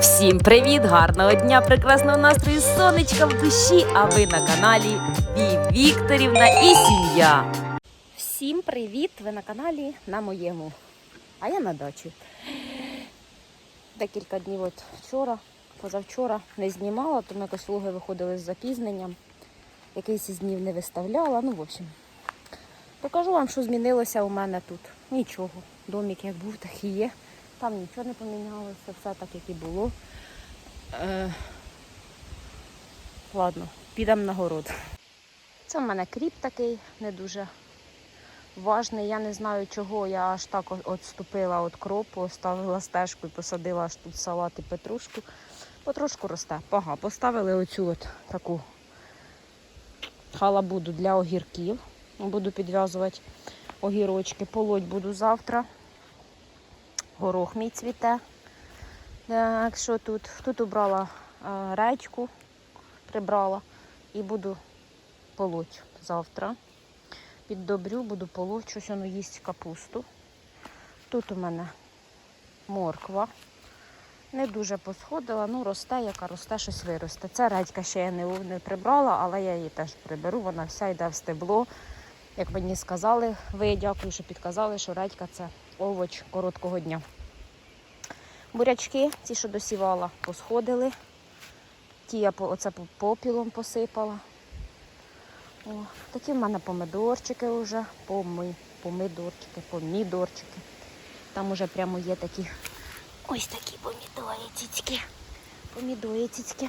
Всім привіт! Гарного дня, прекрасного настрою, сонечка в душі, а ви на каналі Ві Вікторівна і сім'я. Всім привіт! Ви на каналі на моєму. А я на дачі. Декілька днів от вчора, позавчора не знімала, тому якось влоги виходили з запізненням. Якийсь із днів не виставляла. Ну, в общем, покажу вам, що змінилося у мене тут. Нічого. Домик як був, так і є. Там нічого не помінялося, все так, як і було. Е, ладно, підемо на город. Це в мене кріп такий, не дуже важний. Я не знаю, чого я аж так відступила від кропу, оставила стежку і посадила аж тут салат і петрушку. Потрошку росте. Пога. Поставили оцю от таку халабуду для огірків. Буду підв'язувати огірочки. Полоть буду завтра. Горох мій цвіте. Так, що тут? Тут убрала е, редьку, прибрала і буду полоть завтра. Піддобрю, буду полоть, щось воно їсть капусту. Тут у мене морква. Не дуже посходила, ну росте, яка росте, щось виросте. Це редька ще я не, не прибрала, але я її теж приберу. Вона вся йде в стебло. Як мені сказали, ви дякую, що підказали, що редька це овоч короткого дня. Бурячки, ті, що досівала, посходили. Ті я оце попілом посипала. О, такі в мене помидорчики вже, поми, помидорчики, помідорчики. Там уже прямо є такі ось такі помідорицьки. Помідорицьки.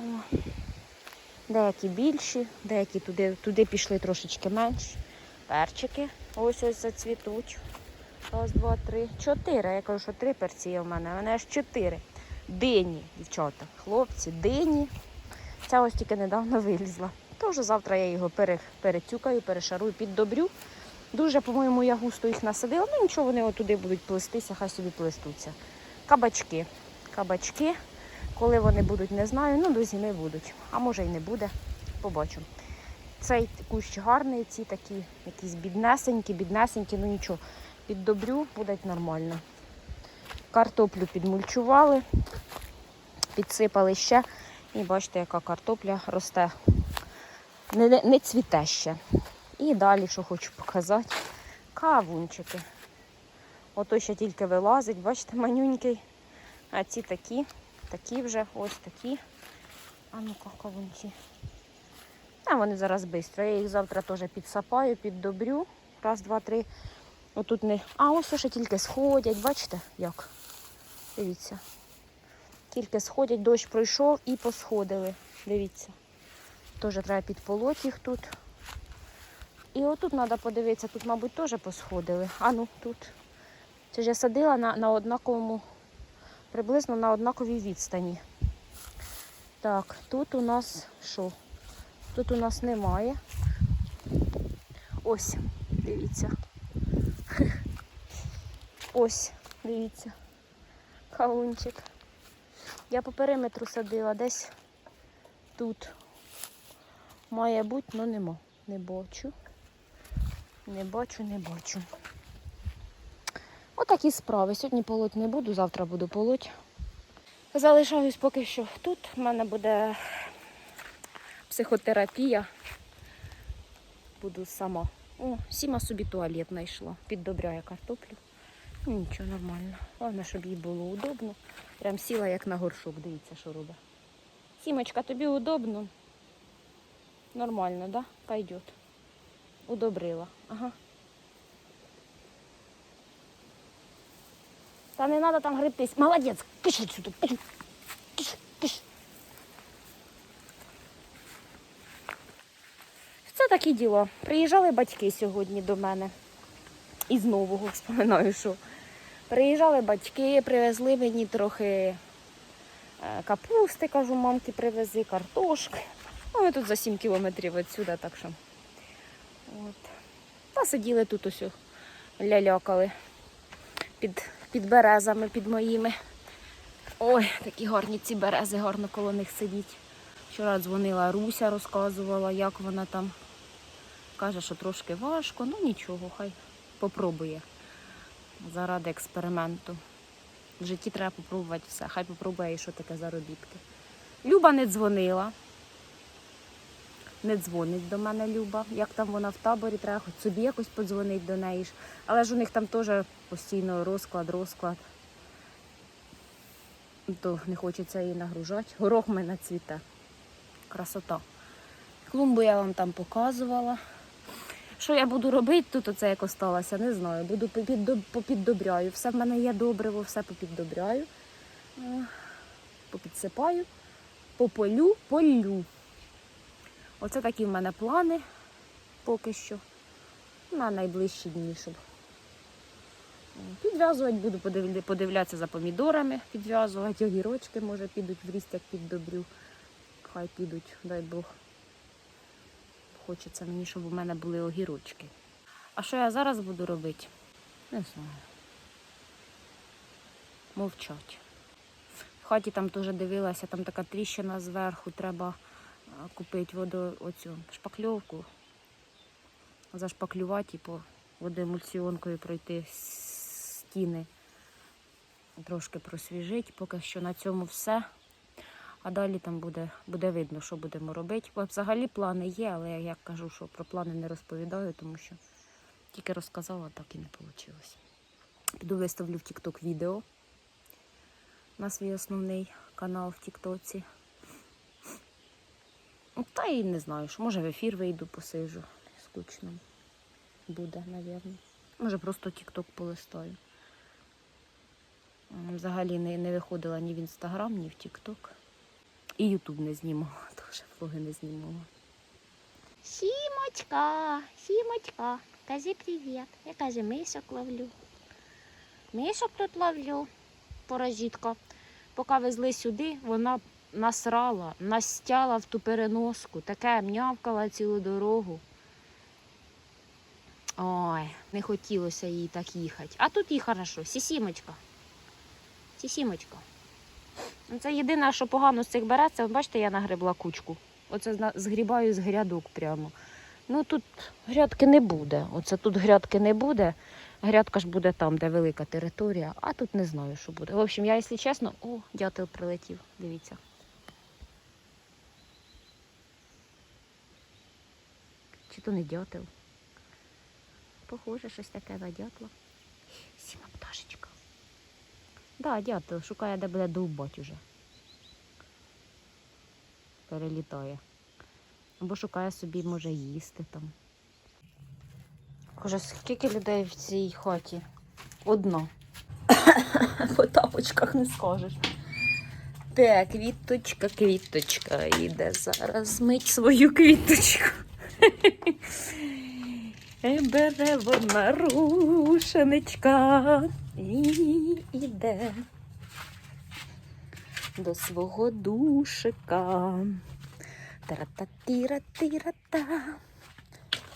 О. Деякі більші, деякі туди, туди пішли трошечки менші. Перчики ось ось зацвітуть. Раз, два, три, чотири. Я кажу, що три перці є в мене, в мене аж чотири. Дині, дівчата, хлопці, дині. Ця ось тільки недавно вилізла. Тож завтра я його пере, перетюкаю, перешарую, піддобрю. Дуже, по-моєму, я густо їх насадила. Ну нічого, вони отуди будуть плестися, хай собі плестуться. Кабачки. Кабачки. Коли вони будуть, не знаю. Ну, до зими будуть. А може і не буде. Побачимо. Цей кущ гарний, ці такі якісь біднесенькі, біднесенькі, ну нічого. Піддобрю, буде нормально. Картоплю підмульчували, підсипали ще. І бачите, яка картопля росте. Не, не, не цвіте ще. І далі, що хочу показати, кавунчики. Ото ще тільки вилазить, бачите, манюнький. А ці такі, такі вже, ось такі. А ну-ка, кавунці. А вони зараз швидко. Я їх завтра теж підсапаю, піддобрю. Раз, два, три. Отут не. А ось ще тільки сходять, бачите, як? Дивіться. Тільки сходять, дощ пройшов і посходили. Дивіться. Теж треба підполоть їх тут. І отут треба подивитися, тут, мабуть, теж посходили. А ну тут. Це ж я садила на, на однаковому, приблизно на однаковій відстані. Так, тут у нас що? Тут у нас немає. Ось, дивіться. Ось, дивіться. Кавунчик. Я по периметру садила десь тут. Має бути, але нема. Не бачу. Не бачу, не бачу. Отакі справи. Сьогодні полоть не буду, завтра буду полоть. Залишаюсь поки що тут. У мене буде психотерапія. Буду сама. О, Сіма собі туалет знайшла. Піддобряє картоплю. Ну, Нічого, нормально. Головне, щоб їй було удобно. Прям сіла як на горшок, дивіться, що робить. Сімочка, тобі удобно? Нормально, да? Пойдет. Удобрила. Ага. Та не треба там гребтись. Молодець, киш отсюда. Киш, киш, киш. Це такі діло. Приїжджали батьки сьогодні до мене. Із нового вспоминаю, що. Приїжджали батьки, привезли мені трохи е, капусти, кажу, мамки привези, картошки. Ну, ми тут за 7 кілометрів відсюди, так що. От. Та сиділи тут ось лялякали під, під березами, під моїми. Ой, такі гарні ці берези, гарно коло них сидіть. Вчора дзвонила Руся, розказувала, як вона там. Каже, що трошки важко, ну нічого, хай попробує заради експерименту. В житті треба попробувати все. Хай попробує, що таке заробітки. Люба не дзвонила. Не дзвонить до мене Люба. Як там вона в таборі, треба хоч собі якось подзвонити до неї. Але ж у них там теж постійно розклад, розклад. То не хочеться її нагружати. Горох мене цвіте. Красота. Клумбу я вам там показувала. Що я буду робити тут, оце як осталося, не знаю. Буду попіддоб- попіддобряю. Все в мене є добриво, все попіддобряю. Е, Попідсипаю, пополю, полю. Оце такі в мене плани поки що. На найближчі дні, щоб підв'язувати буду, подивлятися за помідорами, підв'язувати, огірочки, може, підуть в ріст, як піддобрю. Хай підуть, дай Бог. Хочеться мені, щоб у мене були огірочки. А що я зараз буду робити? Не знаю. Мовчать. В хаті там теж дивилася, там така тріщина зверху, треба купити воду, оцю шпакльовку, зашпаклювати і по водоемульсіонкою пройти стіни, трошки просвіжити. Поки що на цьому все. А далі там буде, буде видно, що будемо робити. Взагалі плани є, але я як кажу, що про плани не розповідаю, тому що тільки розказала, так і не вийшло. Піду виставлю в TikTok відео на свій основний канал в Тіктоці. Ну, Та і не знаю, що може в ефір вийду, посижу. Скучно буде, напевно. Може просто TikTok полистаю. Взагалі не, не виходила ні в інстаграм, ні в TikTok. І Ютуб не знімала, теж влоги не знімала. Сімочка, сімочка, кажи привіт. Я каже, мишок ловлю. Мишок тут ловлю, порожітка. Поки везли сюди, вона насрала, настяла в ту переноску, таке м'явкала цілу дорогу. Ой, не хотілося їй так їхати. А тут їй хорошо. Сісімочка. Сісімочка. Ну, Це єдине, що погано з цих береться. От Бачите, я нагребла кучку. Оце згрібаю з грядок прямо. Ну тут грядки не буде. Оце тут грядки не буде. Грядка ж буде там, де велика територія, а тут не знаю, що буде. В общем, я, якщо чесно, о, дятел прилетів. Дивіться. Чи то не дятел? Похоже, щось таке на дятла. Да, дятел шукає, де буде довбать уже. Перелітає. Або шукає собі, може, їсти там. Боже, скільки людей в цій хаті? Одно. По тапочках не скажеш. Так, квіточка, квіточка. Іде зараз мить свою квіточку. Е, Бере вона рушеничка і іде до свого душика. Тара-та-тіра-тіра-та.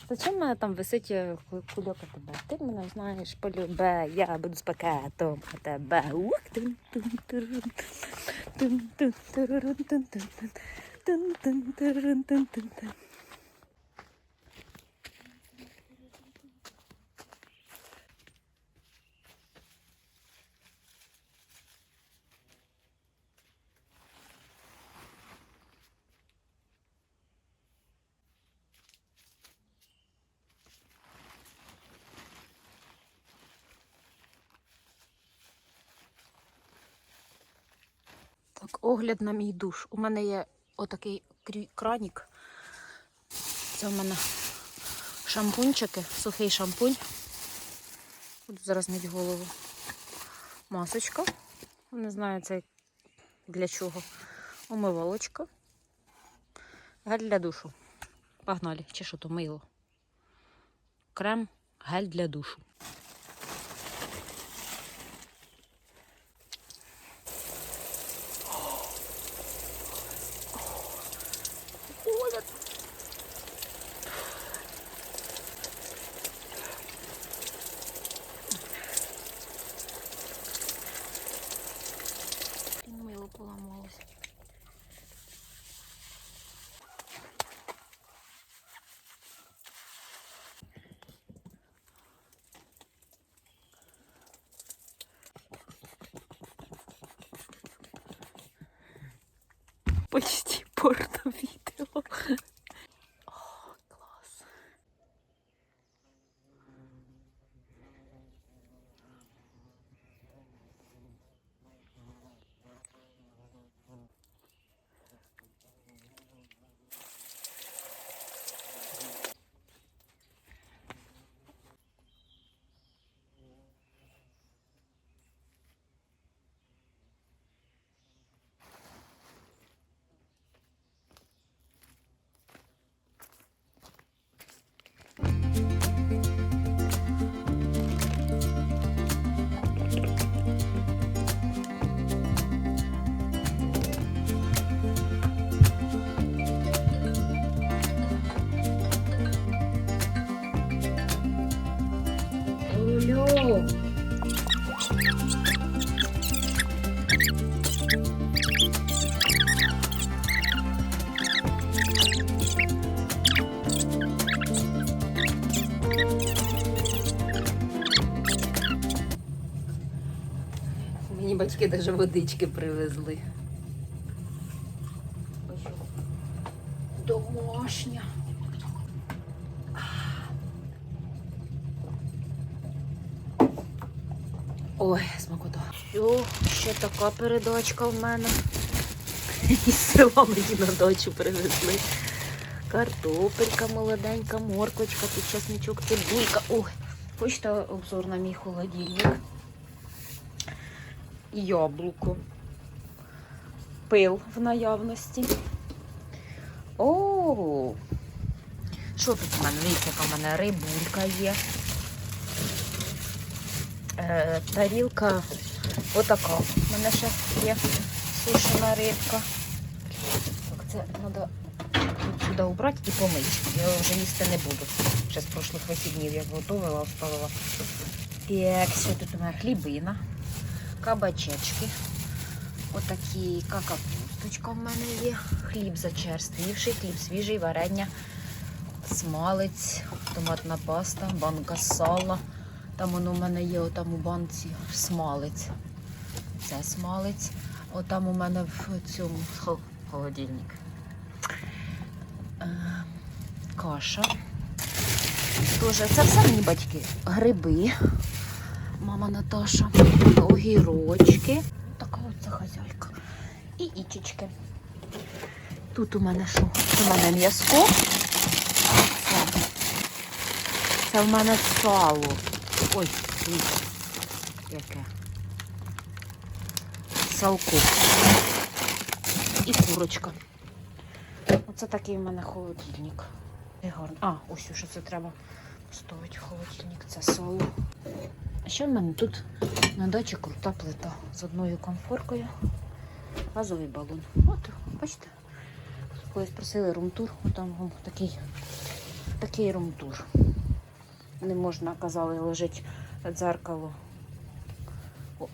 Зачем мене там висить е, ку- кульок тебе? Ти мене знаєш, полюбе, я буду з пакетом у тебе. Ух, тун тун турун, тун тун турурун, тун тун тун, тун тун тун тун Так, огляд на мій душ. У мене є отакий кранік. Це у мене шампунчики, сухий шампунь. Буду зараз мити голову. Масочка. Не знаю, це для чого. Умивалочка. Гель для душу. Погнали. Чи що то мило? Крем, гель для душу. Почти порно відео. Мені батьки навіть водички привезли. Домашня. Ой, смакота. Що, ще така передачка в мене. Із села мені на дачу привезли. Картопелька молоденька, моркочка, тут часничок, цибулька. Ой, хочете обзор на мій холодильник? Яблуко. Пил в наявності. О! Що тут в мене? Дивіться, яка в мене рибулька є. Е, тарілка отака. У мене ще є сушена рибка. Так, це треба сюди убрати і помити. Я вже їсти не буду. Ще з прошлих вихіднів я готувала, оставила. Так, що тут у мене хлібина, кабачечки. Отакі какапусточка в мене є. Хліб зачерствівший, хліб свіжий, варення, смалець, томатна паста, банка сала. Там воно в мене є отам у банці смалець. Це смалець. Отам у мене в цьому холодильник. Е, Каша. Тоже це все мені батьки. Гриби. Мама Наташа. Огірочки. Така оця хазяйка. І ічечки. Тут у мене що? У мене м'язко. Це, це в мене сало. Ой, дивіться, яке. Салко. І курочка. Оце такий в мене холодильник. Гарно. А, ось що це треба поставити холодильник. Це сало. А ще в мене тут на дачі крута плита з одною комфоркою. Газовий балон. От, бачите? Колись просили румтур, там такий, такий румтур. Не можна, казали, лежить дзеркало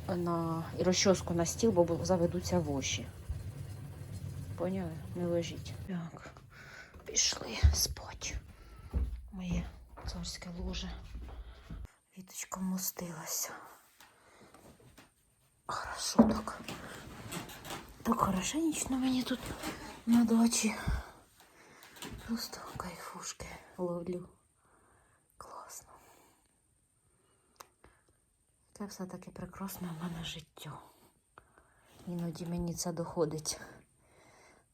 на і розчоску на стіл, бо заведуться воші. Поняли? Не лежіть. Так, пішли спать. Моє царське ложе. Віточка вмостилася. Хорошо так. Так хорошенечно мені тут на дачі. Просто кайфушки ловлю. Це все-таки прекрасне в мене життя. Іноді мені це доходить.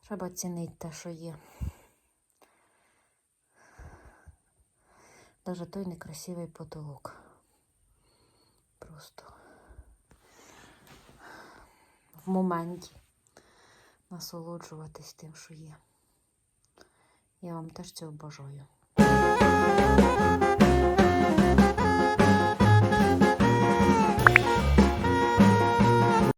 Треба цінити те, що є. Даже той некрасивий потолок. Просто в моменті насолоджуватись тим, що є. Я вам теж цього бажаю.